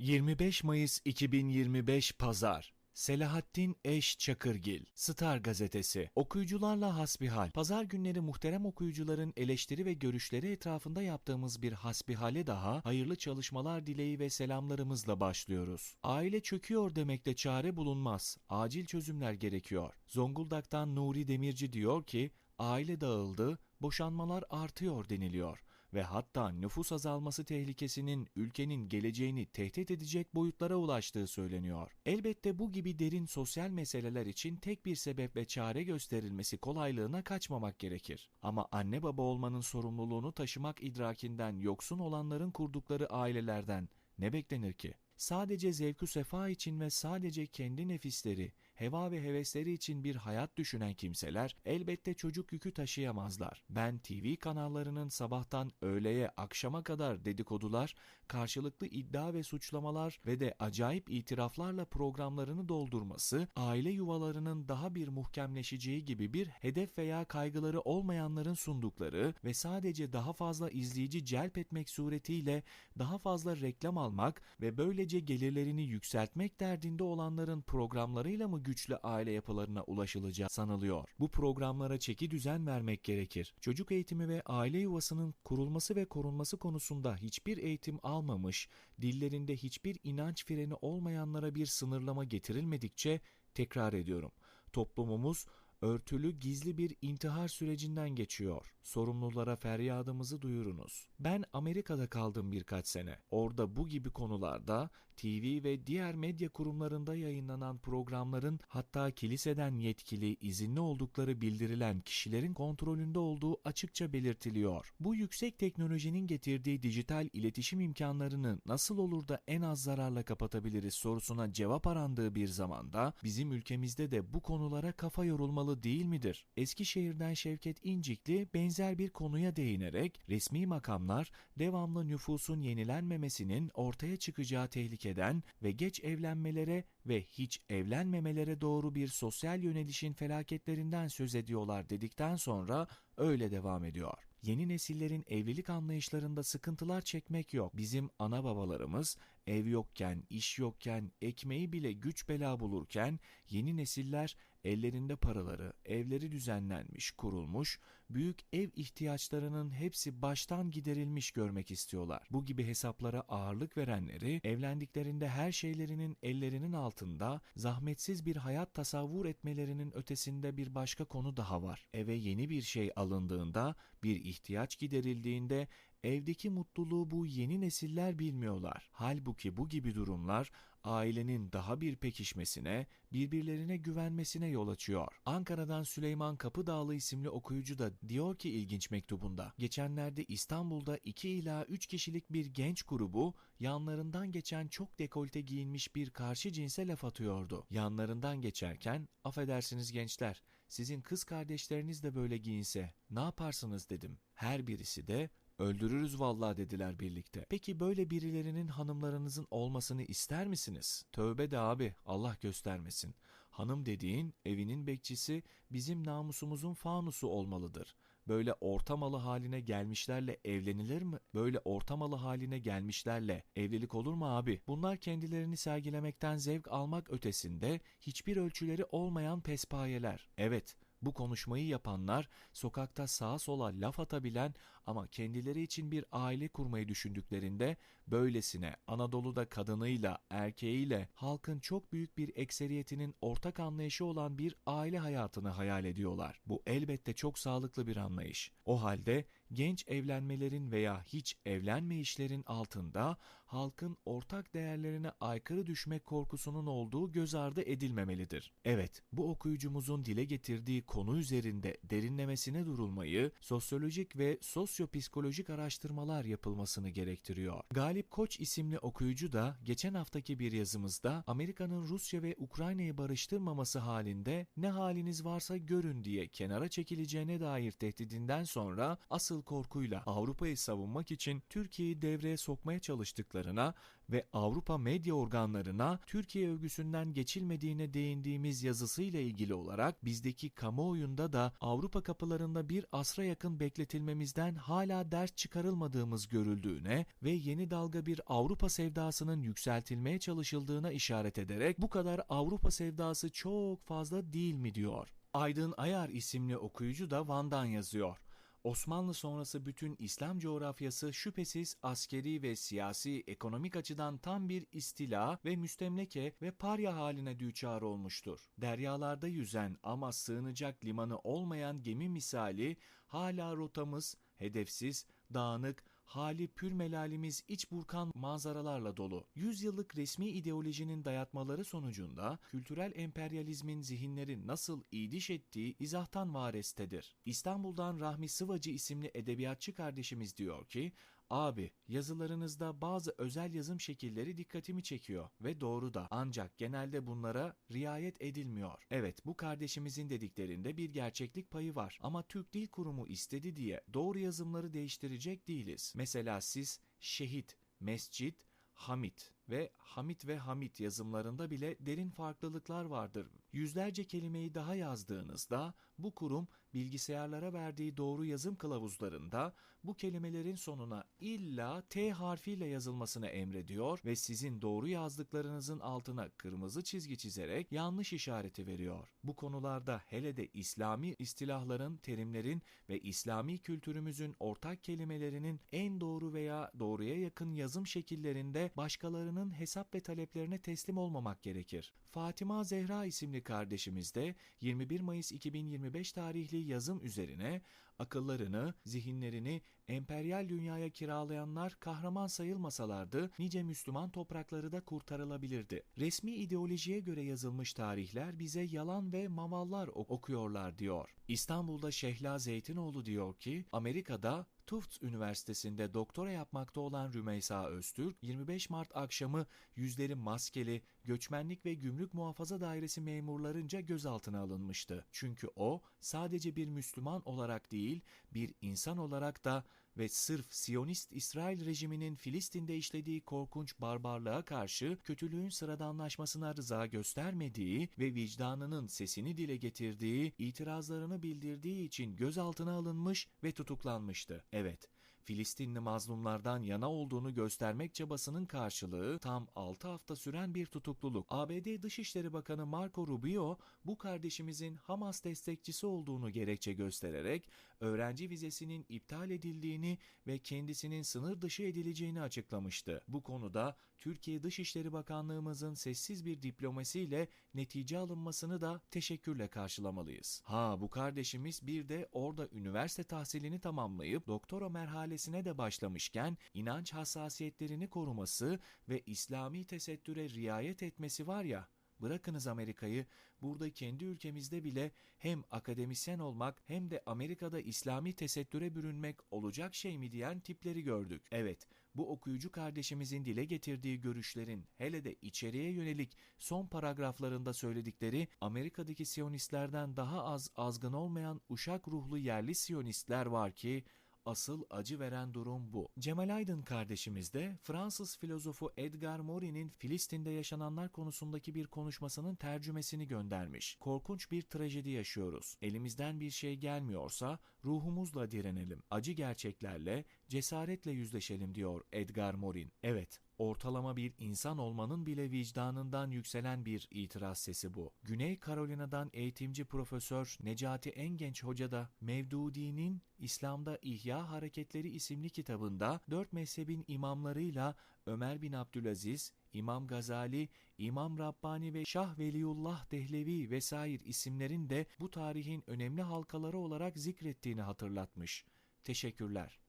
25 Mayıs 2025 Pazar Selahattin Eş Çakırgil, Star Gazetesi, okuyucularla hasbihal. Pazar günleri muhterem okuyucuların eleştiri ve görüşleri etrafında yaptığımız bir hasbihale daha hayırlı çalışmalar dileği ve selamlarımızla başlıyoruz. Aile çöküyor demekle çare bulunmaz. Acil çözümler gerekiyor. Zonguldak'tan Nuri Demirci diyor ki, aile dağıldı, boşanmalar artıyor deniliyor ve hatta nüfus azalması tehlikesinin ülkenin geleceğini tehdit edecek boyutlara ulaştığı söyleniyor. Elbette bu gibi derin sosyal meseleler için tek bir sebep ve çare gösterilmesi kolaylığına kaçmamak gerekir. Ama anne baba olmanın sorumluluğunu taşımak idrakinden yoksun olanların kurdukları ailelerden ne beklenir ki? sadece zevku sefa için ve sadece kendi nefisleri, heva ve hevesleri için bir hayat düşünen kimseler elbette çocuk yükü taşıyamazlar. Ben TV kanallarının sabahtan öğleye akşama kadar dedikodular, karşılıklı iddia ve suçlamalar ve de acayip itiraflarla programlarını doldurması, aile yuvalarının daha bir muhkemleşeceği gibi bir hedef veya kaygıları olmayanların sundukları ve sadece daha fazla izleyici celp etmek suretiyle daha fazla reklam almak ve böylece gelirlerini yükseltmek derdinde olanların programlarıyla mı güçlü aile yapılarına ulaşılacağı sanılıyor. Bu programlara çeki düzen vermek gerekir. Çocuk eğitimi ve aile yuvasının kurulması ve korunması konusunda hiçbir eğitim almamış, dillerinde hiçbir inanç freni olmayanlara bir sınırlama getirilmedikçe tekrar ediyorum. Toplumumuz örtülü gizli bir intihar sürecinden geçiyor. Sorumlulara feryadımızı duyurunuz. Ben Amerika'da kaldım birkaç sene. Orada bu gibi konularda TV ve diğer medya kurumlarında yayınlanan programların hatta kiliseden yetkili, izinli oldukları bildirilen kişilerin kontrolünde olduğu açıkça belirtiliyor. Bu yüksek teknolojinin getirdiği dijital iletişim imkanlarını nasıl olur da en az zararla kapatabiliriz sorusuna cevap arandığı bir zamanda bizim ülkemizde de bu konulara kafa yorulmalı olmalı değil midir? Eskişehir'den Şevket İncikli benzer bir konuya değinerek resmi makamlar devamlı nüfusun yenilenmemesinin ortaya çıkacağı tehlikeden ve geç evlenmelere ve hiç evlenmemelere doğru bir sosyal yönelişin felaketlerinden söz ediyorlar dedikten sonra öyle devam ediyor. Yeni nesillerin evlilik anlayışlarında sıkıntılar çekmek yok. Bizim ana babalarımız ev yokken, iş yokken, ekmeği bile güç bela bulurken yeni nesiller ellerinde paraları, evleri düzenlenmiş, kurulmuş, büyük ev ihtiyaçlarının hepsi baştan giderilmiş görmek istiyorlar. Bu gibi hesaplara ağırlık verenleri evlendiklerinde her şeylerinin ellerinin altında zahmetsiz bir hayat tasavvur etmelerinin ötesinde bir başka konu daha var. Eve yeni bir şey alındığında, bir ihtiyaç giderildiğinde Evdeki mutluluğu bu yeni nesiller bilmiyorlar. Halbuki bu gibi durumlar ailenin daha bir pekişmesine, birbirlerine güvenmesine yol açıyor. Ankara'dan Süleyman Kapıdağlı isimli okuyucu da diyor ki ilginç mektubunda, geçenlerde İstanbul'da 2 ila 3 kişilik bir genç grubu yanlarından geçen çok dekolte giyinmiş bir karşı cinse laf atıyordu. Yanlarından geçerken, affedersiniz gençler, sizin kız kardeşleriniz de böyle giyinse ne yaparsınız dedim. Her birisi de Öldürürüz vallahi dediler birlikte. Peki böyle birilerinin hanımlarınızın olmasını ister misiniz? Tövbe de abi Allah göstermesin. Hanım dediğin evinin bekçisi bizim namusumuzun fanusu olmalıdır. Böyle ortamalı haline gelmişlerle evlenilir mi? Böyle ortamalı haline gelmişlerle evlilik olur mu abi? Bunlar kendilerini sergilemekten zevk almak ötesinde hiçbir ölçüleri olmayan pespayeler. Evet, bu konuşmayı yapanlar sokakta sağa sola laf atabilen ama kendileri için bir aile kurmayı düşündüklerinde böylesine Anadolu'da kadınıyla, erkeğiyle halkın çok büyük bir ekseriyetinin ortak anlayışı olan bir aile hayatını hayal ediyorlar. Bu elbette çok sağlıklı bir anlayış. O halde genç evlenmelerin veya hiç evlenmeyişlerin altında halkın ortak değerlerine aykırı düşmek korkusunun olduğu göz ardı edilmemelidir. Evet, bu okuyucumuzun dile getirdiği konu üzerinde derinlemesine durulmayı, sosyolojik ve sosyopsikolojik araştırmalar yapılmasını gerektiriyor. Galip Koç isimli okuyucu da geçen haftaki bir yazımızda Amerika'nın Rusya ve Ukrayna'yı barıştırmaması halinde ne haliniz varsa görün diye kenara çekileceğine dair tehdidinden sonra asıl korkuyla Avrupa'yı savunmak için Türkiye'yi devreye sokmaya çalıştıklarına ve Avrupa medya organlarına Türkiye övgüsünden geçilmediğine değindiğimiz yazısıyla ilgili olarak bizdeki kamu kamuoyunda da Avrupa kapılarında bir asra yakın bekletilmemizden hala ders çıkarılmadığımız görüldüğüne ve yeni dalga bir Avrupa sevdasının yükseltilmeye çalışıldığına işaret ederek bu kadar Avrupa sevdası çok fazla değil mi diyor. Aydın Ayar isimli okuyucu da Van'dan yazıyor. Osmanlı sonrası bütün İslam coğrafyası şüphesiz askeri ve siyasi ekonomik açıdan tam bir istila ve müstemleke ve parya haline düçar olmuştur. Deryalarda yüzen ama sığınacak limanı olmayan gemi misali hala rotamız hedefsiz, dağınık, hali pür melalimiz iç burkan manzaralarla dolu. Yüzyıllık resmi ideolojinin dayatmaları sonucunda kültürel emperyalizmin zihinleri nasıl idiş ettiği izahtan varestedir. İstanbul'dan Rahmi Sıvacı isimli edebiyatçı kardeşimiz diyor ki, Abi, yazılarınızda bazı özel yazım şekilleri dikkatimi çekiyor ve doğru da ancak genelde bunlara riayet edilmiyor. Evet, bu kardeşimizin dediklerinde bir gerçeklik payı var ama Türk Dil Kurumu istedi diye doğru yazımları değiştirecek değiliz. Mesela siz şehit, mescit, Hamit ve Hamit ve Hamit yazımlarında bile derin farklılıklar vardır. Yüzlerce kelimeyi daha yazdığınızda bu kurum bilgisayarlara verdiği doğru yazım kılavuzlarında bu kelimelerin sonuna illa T harfiyle yazılmasını emrediyor ve sizin doğru yazdıklarınızın altına kırmızı çizgi çizerek yanlış işareti veriyor. Bu konularda hele de İslami istilahların, terimlerin ve İslami kültürümüzün ortak kelimelerinin en doğru veya doğruya yakın yazım şekillerinde başkalarının hesap ve taleplerine teslim olmamak gerekir. Fatima Zehra isimli kardeşimiz de 21 Mayıs 2025 tarihli yazım üzerine akıllarını, zihinlerini emperyal dünyaya kiralayanlar kahraman sayılmasalardı nice Müslüman toprakları da kurtarılabilirdi. Resmi ideolojiye göre yazılmış tarihler bize yalan ve mavallar ok- okuyorlar diyor. İstanbul'da Şehla Zeytinoğlu diyor ki Amerika'da Tufts Üniversitesi'nde doktora yapmakta olan Rümeysa Öztürk, 25 Mart akşamı yüzleri maskeli, göçmenlik ve gümrük muhafaza dairesi memurlarınca gözaltına alınmıştı. Çünkü o sadece bir Müslüman olarak değil, bir insan olarak da ve sırf Siyonist İsrail rejiminin Filistin'de işlediği korkunç barbarlığa karşı kötülüğün sıradanlaşmasına rıza göstermediği ve vicdanının sesini dile getirdiği, itirazlarını bildirdiği için gözaltına alınmış ve tutuklanmıştı. Evet, Filistinli mazlumlardan yana olduğunu göstermek çabasının karşılığı tam 6 hafta süren bir tutukluluk. ABD Dışişleri Bakanı Marco Rubio bu kardeşimizin Hamas destekçisi olduğunu gerekçe göstererek öğrenci vizesinin iptal edildiğini ve kendisinin sınır dışı edileceğini açıklamıştı. Bu konuda Türkiye Dışişleri Bakanlığımızın sessiz bir diplomasiyle netice alınmasını da teşekkürle karşılamalıyız. Ha bu kardeşimiz bir de orada üniversite tahsilini tamamlayıp doktora merhalesine de başlamışken inanç hassasiyetlerini koruması ve İslami tesettüre riayet etmesi var ya Bırakınız Amerika'yı, burada kendi ülkemizde bile hem akademisyen olmak hem de Amerika'da İslami tesettüre bürünmek olacak şey mi diyen tipleri gördük. Evet, bu okuyucu kardeşimizin dile getirdiği görüşlerin hele de içeriye yönelik son paragraflarında söyledikleri Amerika'daki Siyonistlerden daha az azgın olmayan uşak ruhlu yerli Siyonistler var ki Asıl acı veren durum bu. Cemal Aydın kardeşimiz de Fransız filozofu Edgar Morin'in Filistin'de yaşananlar konusundaki bir konuşmasının tercümesini göndermiş. Korkunç bir trajedi yaşıyoruz. Elimizden bir şey gelmiyorsa ruhumuzla direnelim. Acı gerçeklerle, cesaretle yüzleşelim diyor Edgar Morin. Evet, ortalama bir insan olmanın bile vicdanından yükselen bir itiraz sesi bu. Güney Carolina'dan eğitimci profesör Necati Engenç Hoca da Mevdudi'nin İslam'da İhya Hareketleri isimli kitabında dört mezhebin imamlarıyla Ömer bin Abdülaziz, İmam Gazali, İmam Rabbani ve Şah Veliullah Dehlevi vesaire isimlerin de bu tarihin önemli halkaları olarak zikrettiğini hatırlatmış. Teşekkürler.